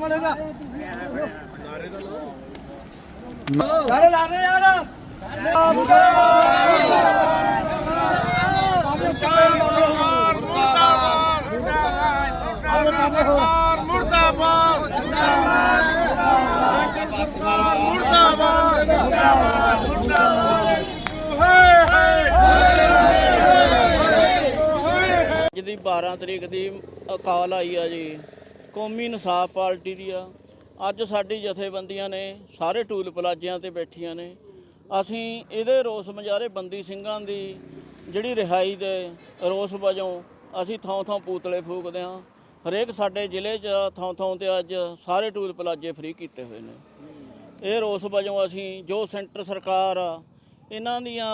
ਮਲੇਗਾ ਨਾਰੇ ਲਾ ਰਹੇ ਯਾਰ। ਮੁਰਦਾਬਾਦ ਮੁਰਦਾਬਾਦ ਮੁਰਦਾਬਾਦ ਹਾਏ ਹਾਏ ਅੱਜ ਦੀ 12 ਤਰੀਕ ਦੀ ਅਕਾਲ ਆਈ ਆ ਜੀ। ਕੌਮੀ ਇਨਸਾਫ ਪਾਰਟੀ ਦੀ ਆ। ਅੱਜ ਸਾਡੀ ਜਥੇਬੰਦੀਆਂ ਨੇ ਸਾਰੇ ਟੂਲ ਪਲਾਜ਼ਿਆਂ ਤੇ ਬੈਠੀਆਂ ਨੇ। ਅਸੀਂ ਇਹਦੇ ਰੋਸ ਮੁਜ਼ਾਹਰੇ ਬੰਦੀ ਸਿੰਘਾਂ ਦੀ ਜਿਹੜੀ ਰਿਹਾਈ ਦੇ ਰੋਸ ਵਜੋਂ ਅਸੀਂ ਥਾਂ ਥਾਂ ਪੂਤਲੇ ਫੂਕਦੇ ਹਾਂ। ਹਰੇਕ ਸਾਡੇ ਜ਼ਿਲ੍ਹੇ 'ਚ ਥਾਂ ਥਾਂ ਤੇ ਅੱਜ ਸਾਰੇ ਟੂਲ ਪਲਾਜ਼ੇ ਫ੍ਰੀ ਕੀਤੇ ਹੋਏ ਨੇ। ਇਹ ਰੋਸ ਵਜੋਂ ਅਸੀਂ ਜੋ ਸੈਂਟਰ ਸਰਕਾਰ ਆ, ਇਹਨਾਂ ਦੀਆਂ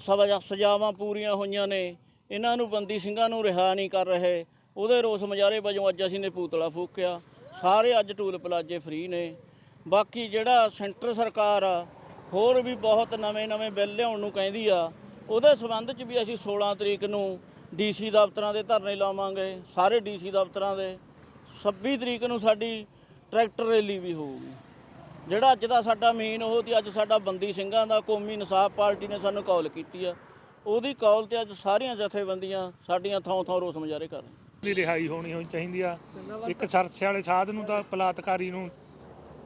ਸਜ਼ਾ ਸਜ਼ਾਵਾਂ ਪੂਰੀਆਂ ਹੋਈਆਂ ਨੇ, ਇਹਨਾਂ ਨੂੰ ਬੰਦੀ ਸਿੰਘਾਂ ਨੂੰ ਰਿਹਾ ਨਹੀਂ ਕਰ ਰਹੇ। ਉਹਦੇ ਰੋਸ ਮੁਜ਼ਾਹਰੇ ਵਜੋਂ ਅੱਜ ਅਸੀਂ ਨੇ ਪੂਤਲਾ ਫੂਕਿਆ। ਸਾਰੇ ਅੱਜ ਟੂਲ ਪਲਾਜੇ ਫ੍ਰੀ ਨੇ। ਬਾਕੀ ਜਿਹੜਾ ਸੈਂਟਰ ਸਰਕਾਰ ਆ, ਹੋਰ ਵੀ ਬਹੁਤ ਨਵੇਂ-ਨਵੇਂ ਬਿੱਲ ਲਿਆਉਣ ਨੂੰ ਕਹਿੰਦੀ ਆ, ਉਹਦੇ ਸਬੰਧ 'ਚ ਵੀ ਅਸੀਂ 16 ਤਰੀਕ ਨੂੰ ਡੀਸੀ ਦਫ਼ਤਰਾਂ ਦੇ ਧਰਨੇ ਲਾਵਾਂਗੇ, ਸਾਰੇ ਡੀਸੀ ਦਫ਼ਤਰਾਂ ਦੇ। 26 ਤਰੀਕ ਨੂੰ ਸਾਡੀ ਟਰੈਕਟਰ ਰੈਲੀ ਵੀ ਹੋਊਗੀ। ਜਿਹੜਾ ਅੱਜ ਦਾ ਸਾਡਾ ਮੇਨ ਉਹ ਤੇ ਅੱਜ ਸਾਡਾ ਬੰਦੀ ਸਿੰਘਾਂ ਦਾ ਕੌਮੀ ਇਨਸਾਫ ਪਾਰਟੀ ਨੇ ਸਾਨੂੰ ਕਾਲ ਕੀਤੀ ਆ। ਉਹਦੀ ਕਾਲ ਤੇ ਅੱਜ ਸਾਰੀਆਂ ਜਥੇਬੰਦੀਆਂ ਸਾਡੀਆਂ ਥਾਂ ਥਾਂ ਰੋਸ ਮੁਜ਼ਾਹਰੇ ਕਰ ਰਹੀਆਂ। ਦੀ ਰਿਹਾਈ ਹੋਣੀ ਹੋਣੀ ਚਾਹੀਦੀ ਆ। ਇੱਕ ਸਰਸੇ ਵਾਲੇ ਸਾਧ ਨੂੰ ਤਾਂ ਬਲਾਤਕਾਰੀ ਨੂੰ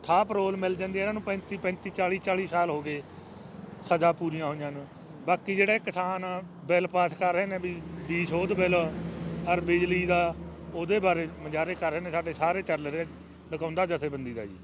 ਠਾਹ ਪਰੋਲ ਮਿਲ ਜਾਂਦੀ ਆ। ਇਹਨਾਂ ਨੂੰ 35 35 40 40 ਸਾਲ ਹੋ ਗਏ ਸਜ਼ਾ ਪੂਰੀਆਂ ਹੋਈਆਂ ਨੂੰ। ਬਾਕੀ ਜਿਹੜੇ ਕਿਸਾਨ ਬਿੱਲ ਪਾਸ ਕਰ ਰਹੇ ਨੇ ਵੀ ਬੀ ਸੋਧ ਬਿੱਲ ਔਰ ਬਿਜਲੀ ਦਾ ਉਹਦੇ ਬਾਰੇ ਮੁਜ਼ਾਹਰੇ ਕਰ ਰਹੇ ਨੇ। ਸਾਡੇ ਸਾਰੇ ਚੱਲ ਰਹੇ ਲਗਾਉਂਦਾ ਜਥੇਬੰਦੀ ਦਾ ਜੀ।